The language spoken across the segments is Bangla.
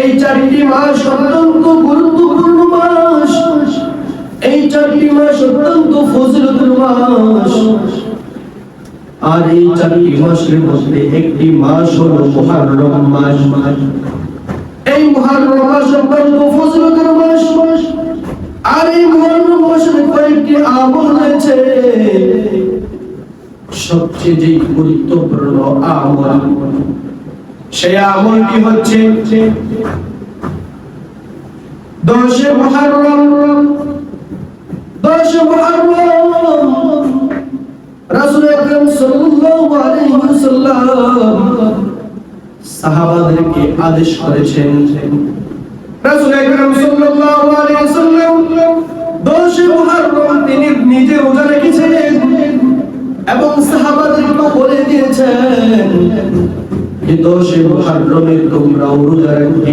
এই চারটি মাস অত্যন্ত গুরুত্বপূর্ণ মাস। এই চারটি মাস অত্যন্ত ফজিলতুল মাস। আর এই চারটি মাসের মধ্যে একটি মাস হলো মুহররম মাস। এই মুহররম মাস অত্যন্ত ফজিলতুল মাস। আর এই মুহররম মাসের কয়েকটি আমল রয়েছে। সবচেয়ে যে গুরুত্বপূর্ণ আমল, সেই আমলটি হচ্ছে দশে মুহররম দশে মুহররম রাসূল আকরাম সাল্লাল্লাহু আলাইহি ওয়াসাল্লাম সাহাবাদেরকে আদেশ করেছেন, রাসূল আকরাম সাল্লাল্লাহু আলাইহি ওয়াসাল্লাম দশে মুহররম তিনি নিজে রোজা রেখেছেন এবং সাহাবাদেরকে বলে দিয়েছেন যে দশে মুহররমে তোমরা রোজা রাখবে।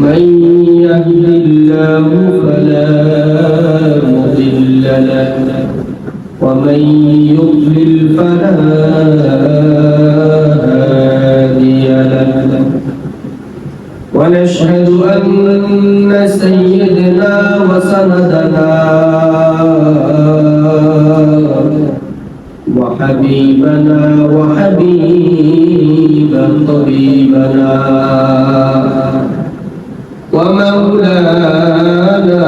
من يهد الله فلا مضل له ومن يضلل فلا هادي له. ونشهد أن سيدنا وسندنا وحبيبنا وحبيب طبيبنا.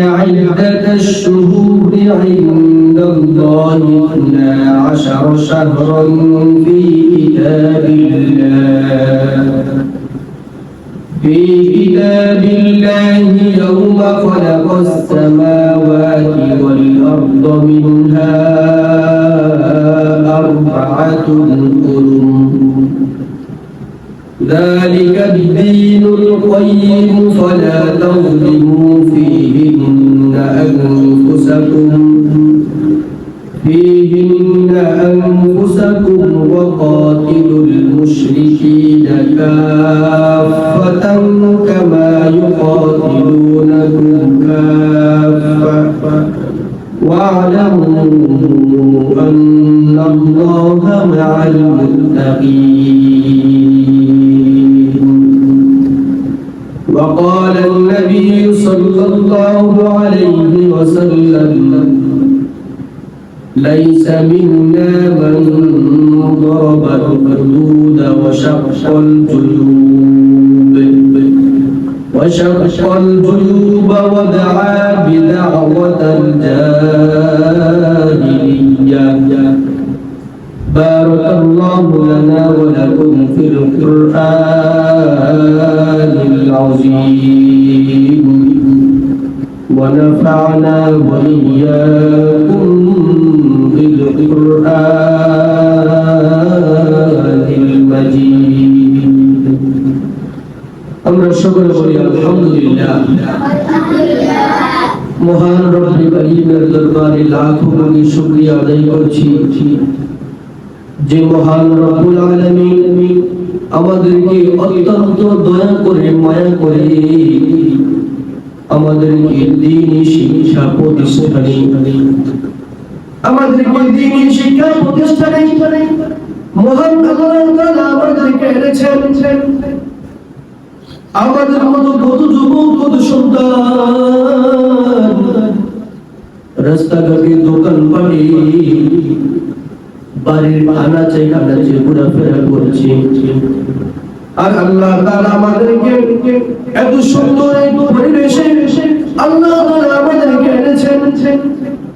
عدة الشهور عند الله اثنا عشر شهرا في كتاب الله. في كتاب الله يوم خلق السماوات والأرض منها أربعة حرم ذلك الدين القيم فلا تظلموا فيهن أنفسكم فيهن أنفسكم وقاتلوا المشركين كافة كما يقاتلونكم كافة. واعلموا أن الله مع المتقين. ليس منا من ضرب الحدود وشق الجيوب. وشق الجيوب ودعا بدعوة الجاهلية. بارك الله لنا ولكم في القرآن العظيم. ونفعنا وإياكم بالقرآن المجيد আমরা সকলে বলি আলহামদুলিল্লাহ মহান রব্বি করিমের দরবারে লাখো কোটি শুকরিয়া আদায় করছি যে মহান রব্বুল আলামিন আমাদেরকে অত্যন্ত দয়া করে মায়া করে আমাদেরকে দিনই শিক্ষা প্রতিষ্ঠানে আমাদেরকে দিনই শিক্ষা প্রতিষ্ঠানে মহান আল্লাহ তাআলা আমাদেরকে এনেছেন। আমাদের মতো কত যুবক কত সন্তান, রাস্তাঘাটে দোকান বাড়ি বাড়ির আনাচে কানাচে ঘোরাফেরা করছে। আর আল্লাহ তাআলা আমাদেরকে এত সুন্দর এক পরিবেশে আল্লাহ তাআলা আমাদেরকে এনেছেন।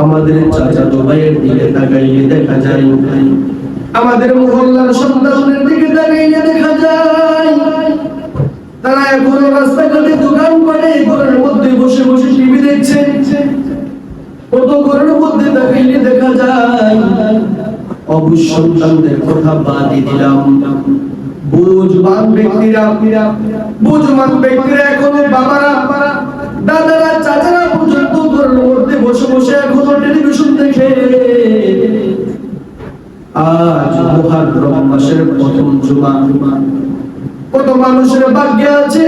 আমাদের চাচাতো ভাইয়ের দিকে তাকাইলে দেখা যায়। আমাদের মহল্লার সন্তানদের দিকে তাকাইলে দেখা যায়। তারা এখনও রাস্তাঘাটে দোকান করে ঘরের মধ্যে বসে বসে টিভি দেখছে। কত ঘরের মধ্যে তাকাইলে দেখা যায়। অবশ্য সন্তানদের কথা বাদই দিলাম। বুঝবান ব্যক্তিরা বুঝবান ব্যক্তিরা এখনও বাবারা, দাদারা বসে এখনও টেলিভিশন দেখে। আজ মুহররম মাসের প্রথম জুমা। কত মানুষের ভাগ্যে আছে।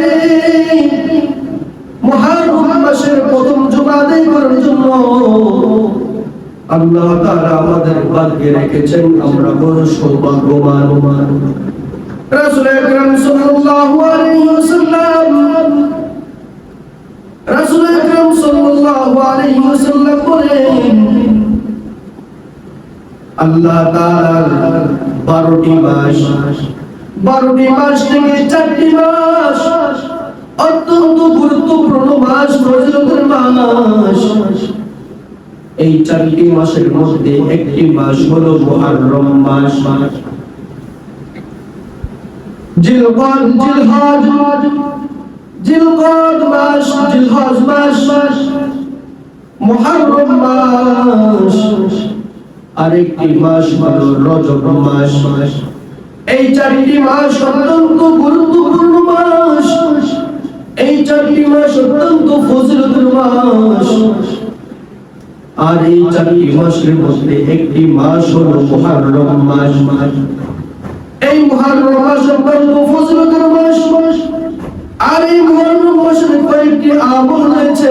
আল্লাহ রেখেছেন। আমরা বড় সৌভাগ্যবান। রাসূল আকরাম সাল্লাল্লাহু আলাইহি ওয়াসাল্লাম, রাসূল আকরাম সাল্লাল্লাহু আলাইহি বলেন আল্লাহ তাআলার 12টি মাস। 12টি মাস থেকে চারটি মাস অত্যন্ত গুরুত্বপূর্ণ মাস ফজিলতের মাস। এই চারটি মাসের মধ্যে একটি মাস হলো মুহররম মাস। জিলকদ, জিলহজ, জিলকদ মাস, জিলহজ মাস। মুহররম মাস। আরেকটি মাস হলো রজব মাস। এই চারটি মাস অত্যন্ত গুরুত্বপূর্ণ মাস। এই চারটি মাস অত্যন্ত ফজিলতের মাস। আর এই চারটি মাসের মধ্যে একটি মাস হলো মুহররম মাস। মাস এই মুহররম মাস অত্যন্ত ফজিলতের মাস মাস। আর এই মুহররম মাসের কয়েকটি আমল রয়েছে।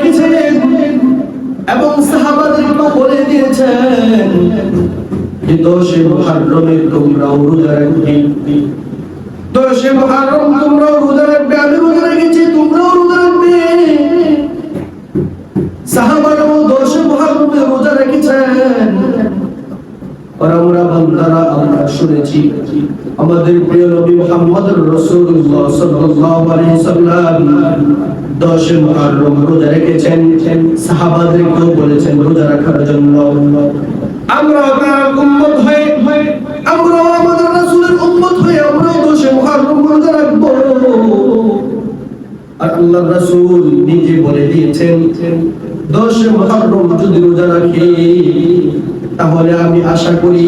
এবং সাহাবাদেরকে বলে দিয়েছেন যে দশে রোজা রাখবে দশে রোজা রাখবে, আমি রোজা রেখেছি, তোমরাও রোজা রাখবে। সাহাবারাও দশে রোজা রেখেছেন। আমরা বান্দারা, আমরা শুনেছি, আমাদের প্রিয় নবী মুহাম্মদ রাসূলুল্লাহ সাল্লাল্লাহু আলাইহি দশে মুহররম রোজা রেখেছেন। বলেছেন রোজা রাখার জন্য। তার হয়ে আমাদের রাসূলের হয়ে রোজা আর রাসূল নিজে বলে দিয়েছেন, দশে মুহররম যদি রোজা রাখি, তাহলে আমি আশা করি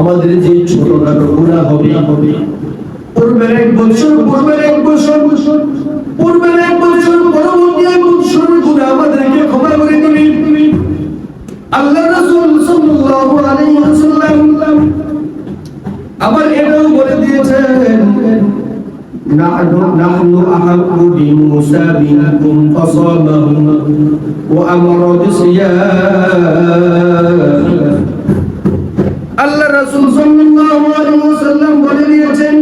আমাদের যে ছোটখাটো গুনাহ হবে পূর্বের এক বছর পূর্বের এক বছর পূর্বের এক বছর পরবর্তী এক বছর গুণে আমাদেরকে ক্ষমা করে দিবি আল্লাহ রাসূল সাল্লাল্লাহু আলাইহি ওয়াসাল্লাম আবার এটাও বলে দিয়েছেন نحن نحن أحق بموسى منكم فصامه وأمر بصيام আল্লাহ রাসূল সাল্লাল্লাহু আলাইহি ওয়াসাল্লাম বলে দিয়েছেন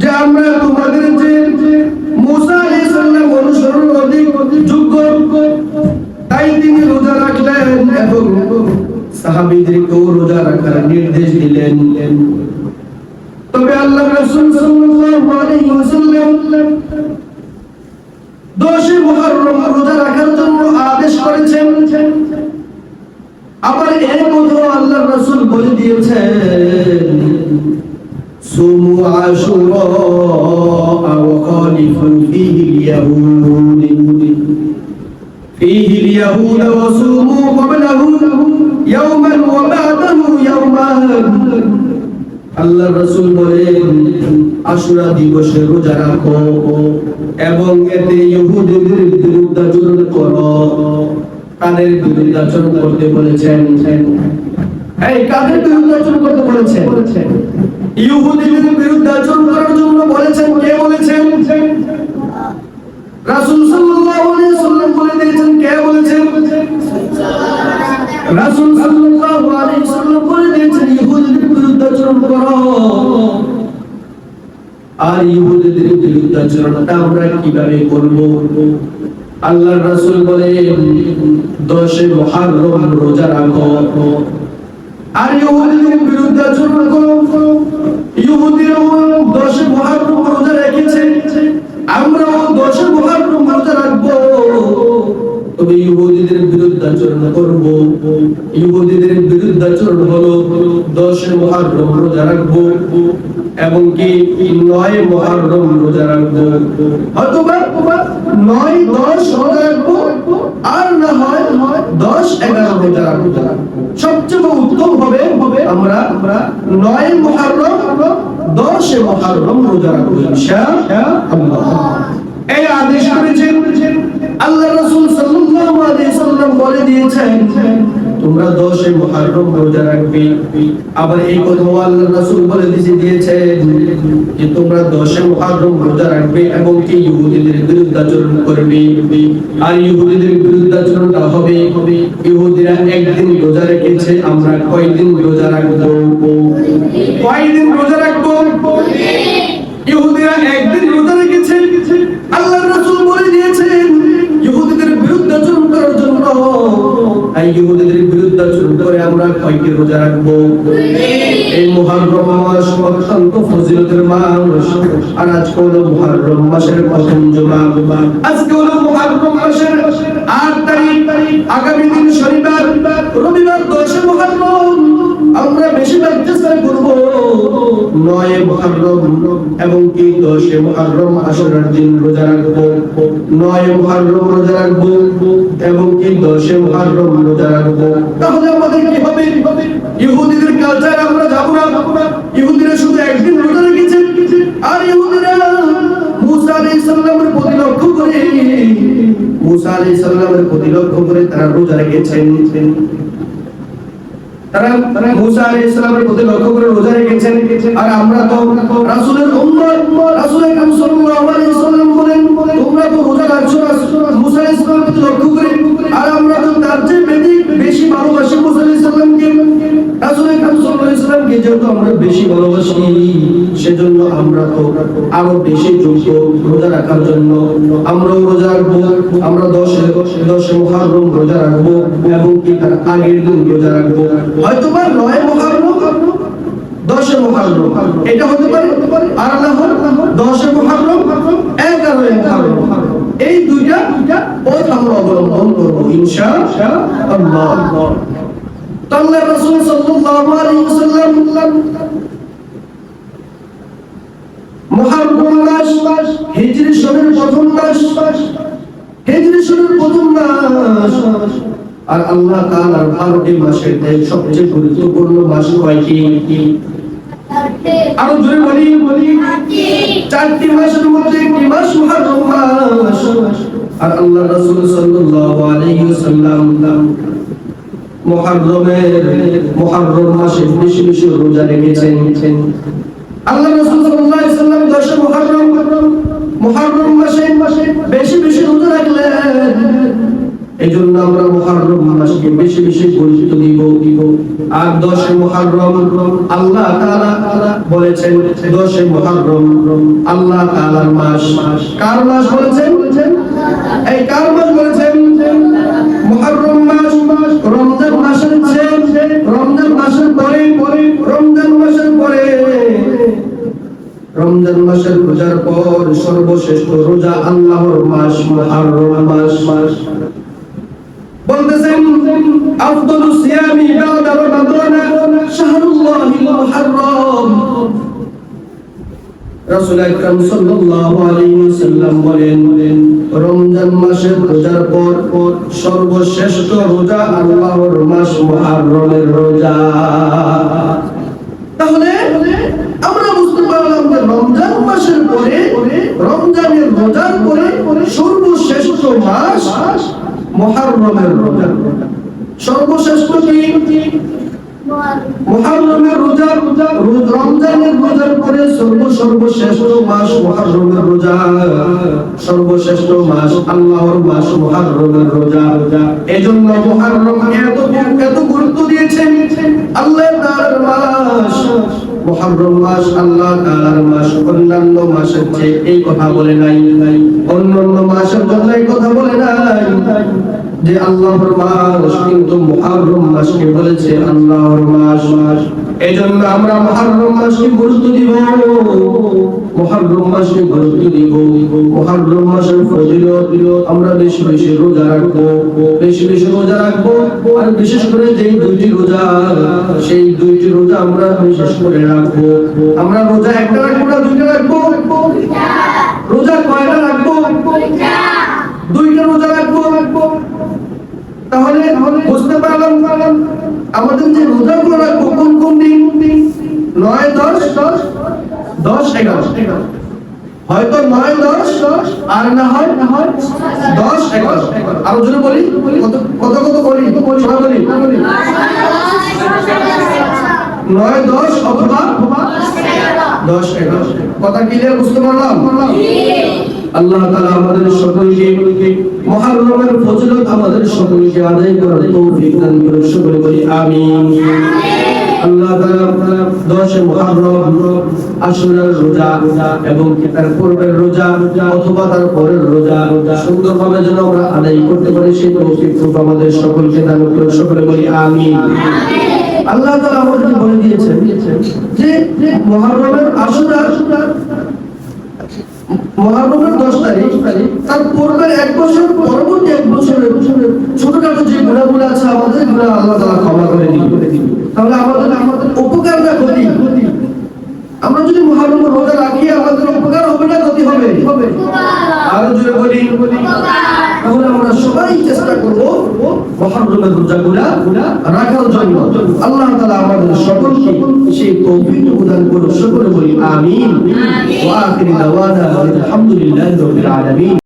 যে আমরা তোমাদের যে মুসা আলাইহিস সালাম অনুসরণ অধিক যোগ্য, তাই তিনি রোজা রাখলেন এবং সাহাবীদেরকেও রোজা রাখার নির্দেশ দিলেন। তবে আল্লাহ রাসূল সাল্লাল্লাহু আলাইহি ওয়াসাল্লাম দশে মুহররম রোজা রাখার জন্য আদেশ করেছেন আবার এই কথাও আল্লাহ রাসূল বলে দিয়েছেন সুমু আশুরা ওয়া খালিফু ফীহি ইয়াহুদ فيه اليهود وصوموا قبله يوما وبعده يوما আল্লাহ রাসূল বলেন আশুরা দিবসে রোজা রাখো এবং এতে ইহুদিদের বিরুদ্ধাচরণ করো কাদের বিরুদ্ধাচরণ করতে বলেছেন? এই কাদের বিরুদ্ধাচরণ করতে বলেছেন? ইহুদিদের বিরুদ্ধাচরণ করার জন্য বলেছেন, কে বলেছেন? রাসূল সাল্লাল্লাহু আলাইহি সাল্লাম বলে দিয়েছেন, কে বলেছেন? রাসূল সাল্লাল্লাহু আলাইহি সাল্লাম বলে দিয়েছেন, ইহুদিদের বিরুদ্ধাচরণ করো। আর ইহুদিদের বিরুদ্ধাচরণটা আমরা কীভাবে করব? আল্লাহর রাসূল বলেন দশে মুহররম রোজা রাখো। আর ইহুদিদের বিরুদ্ধাচরণ করো। ইহুদিরাও দশে মুহররম রোজা রেখেছে। আমরাও দশে মুহররম রোজা রাখব। তবে ইহুদিদের বিরুদ্ধাচরণ করব। ইহুদিদের বিরুদ্ধাচরণ হলো দশে মুহররম রোজা রাখব এবং কি নয় মুহররম রোজা রাখব। অথবা নয় দশ রাখব আর না হয় দশ এগারো রোজা রাখব সবচেয়ে উত্তম হবে আমরা নয় মহারম, দশে মহারম রোজা রাখব এই আদেশ করেছেন আল্লাহ রসুল সাল্লাম বলে দিয়েছেন তোমরা দশে মুহররম রোজা রাখবে আবার এই কথাও আল্লাহ রাসূল বলে দিয়েছে দিয়েছেন যে তোমরা দশে মুহররম রোজা রাখবে এবং কি ইহুদিদের বিরুদ্ধাচরণ করবে। আর ইহুদিদের বিরুদ্ধাচরণটা হবে ইহুদিরা একদিন রোজা রেখেছে, আমরা কয়দিন রোজা রাখব? কয়দিন রোজা রাখব? ইহুদিরা একদিন রোজা রেখেছে আল্লাহর রাসূল বলে দিয়েছেন ইহুদিদের বিরুদ্ধে আচরণ করার জন্য। ইহুদিদের করে আমরা কয়টি রোজা রাখব? এই মুহররম মাস অত্যন্ত ফজিলতের মাস আর আজকে হলো মুহররম মাসের প্রথম জুমা আজকে হলো মুহররম মাসের আট তারিখ। আগামী দিন শনিবার, রবিবার দশে মুহররম আমরা বেশিরভাগ চেষ্টা করব। নয় মুহররম এবং কি দশে মুহররম আশুরার দিন রোজা রাখব? নয় মুহররম রোজা রাখব এবং কি দশে মুহররম রোজা রাখব? তাহলে আমাদের কি হবে? ইহুদিদের কালচার আমরা যাব না। ইহুদিরা শুধু একদিন রোজা রেখেছে। আর ইহুদিরা মুসা আলাইহিস সালামের প্রতি লক্ষ্য করে মুসা আলাইহিস সালামের প্রতি লক্ষ্য করে তারা রোজা রেখেছেন। তারা মুসা আলাইহিস সালামের প্রতি লক্ষ্য করে রোজা রেখেছেন। আর আমরা তো রাসূলের উম্মত রাসূল আকরাম সাল্লাল্লাহু আলাইহি সাল্লাম বলেন, তোমরা তো রোজা রাখছো মুসা আলাইহিস সালামের প্রতি লক্ষ্য করে। আর আমরা তো তার চেয়ে যেহেতু আমরা বেশি ভালোবাসি, সেজন্য আমরা তো আরও বেশি যোগ্য রোজা রাখার জন্য আমরাও রোজা রাখব, আমরা দশে দশে মুহররম রোজা রাখব এবং কি তার আগের দিন রোজা রাখব। হয়তো বা নয় মুহররম দশে মুহররম এটা হতে পারে আর না হয় দশে মুহররম এগারো মুহররম এই দুইটা পথ আমরা অবলম্বন করব, ইনশাআল্লাহ। তো আল্লাহ রাসূল সাল্লাল্লাহু আলাইহি ওয়াসাল্লাম মুহররম মাস হিজরি প্রথম মাস হিজরি প্রথম মাস আর আল্লাহ তাআলার বারোটি মাসের মধ্যে সবচেয়ে গুরুত্বপূর্ণ মাস কয়টি? আরও জোরে বলি বলি। চারটি। মাসের মধ্যে একটি মাস মুহররম মাস আর আল্লাহ রাসূল সাল্লাল্লাহু আলাইহি ওয়াসাল্লাম মুহররমের, মুহররম মাসে বেশি বেশি রোজা রেখেছেন। আল্লাহ রাসূল সাল্লাল্লাহু আলাইহি ওয়াসাল্লাম দশে মুহররম মুহররম মাসে বেশি বেশি রোজা রাখলেন। এই আমরা মুহররম মাসকে বেশি বেশি গুরুত্ব দিব দিব আর দশে মুহররম আল্লাহ তাআলা বলেছেন, দশে মুহররম আল্লাহ তাআলার মাস। কার মাস বলেছেন? এই কার মাস বলেছেন? রমজান মাসের রোজার পর সর্বশ্রেষ্ঠ রোজা আল্লাহর মাস, মুহররম মাস। মাস বলতেছেন সিয়ামি বাদা রমাদান শাহরুল্লাহিল মুহররম। রাসূল আকরাম সাল্লাল্লাহু আলাইহি ওয়াসাল্লাম বলেন, রমজান মাসের রোজার পর পর সর্বশ্রেষ্ঠ রোজা আল্লাহর মাস, মুহররমের রোজা। তাহলে আমরা বুঝতে পারলাম যে রমজান মাসের পরে, রমজানের রোজার পরে, সর্বশ্রেষ্ঠ মাস মুহররমের রোজা সর্বশ্রেষ্ঠ কি? মুহররমের রোজা রমজানের রোজার পরে সর্ব সর্বশ্রেষ্ঠ মাস মুহররমের রোজা। সর্বশ্রেষ্ঠ মাস আল্লাহর মাস মুহররমের রোজা। এজন্য মুহররম এত এত গুরুত্ব দিয়েছেন আল্লাহ তাআলার মাস মুহররম মাস, আল্লাহ তাআলার মাস, অন্যান্য মাসের চেয়ে এই কথা বলে নাই। অন্যান্য মাসের জন্য এই কথা বলে নাই। যে আল্লাহর মাস কিন্তু মুহররম মাসকে বলেছে আল্লাহর মাস। মাস এজন্য আমরা মুহররম মাসকে গুরুত্ব দিব। মুহররম মাসকে গুরুত্ব দিব। মুহররম মাসের ফজিলত আমরা বেশি বেশি রোজা রাখব, বেশি বেশি রোজা রাখব। আর বিশেষ করে যেই দুইটি রোজা, সেই দুইটি রোজা আমরা বিশেষ করে রাখব। আমরা রোজা একটা রাখব না দুইটা রাখব? রোজা কয়টা রাখব? দুইটা রোজা রাখব রাখব। তাহলে বুঝতে পারলাম আমাদের যে রোজাগুলো রাখব কোন কোন দিন? নয়, দশ? দশ দশ এগারো। হয়তো নয়, দশ, আর না হয় না হয় দশ, এগারো। আরও জোরে বলি? কত কত বলি? বলি? নয়, দশ অথবা দশ এগারো। কথা ক্লিয়ার বুঝতে পারলাম? আল্লাহ তাআলা আমাদের সকলকে মুহররমের ফজিলত আমাদের সকলকে আদায় করার তৌফিক দান করুন সকলে বলি আমিন। আল্লাহ তাআলা দশে মুহররম আশুরার রোজা এবং তার পূর্বের রোজা অথবা তার পরের রোজা সুন্দরভাবে যেন আমরা আদায় করতে পারি সেই তৌফিক আমাদের সকলকে দান করুন সকলে বলি আমিন। আল্লাহ তাআলা আমাদের বলে দিয়েছেন যে মুহররমের মহারমের দশ তারিখ তার পূর্বের এক বছর পরবর্তী এক বছরের ছোটখাটো যে গুণাগুলো আছে আমাদের গুণা আল্লাহ তালা ক্ষমা করে তাহলে আমাদের আমাদের উপকার না ক্ষতি আমরা যদি মহারম রোজা রাখি আমাদের উপকার হবে না ক্ষতি হবে? হবে। আরও জোরে বলি। তাহলে আমরা সবাই চেষ্টা করব মহারমের রোজাগুলা রাখার জন্য। আল্লাহ তাআলা আমাদের সকলকে সেই তৌফিক প্রদান করুন সকলে বলি আমিন। ওয়া আখিরি দাওয়ানা আলহামদুলিল্লাহি রাব্বিল আলামিন।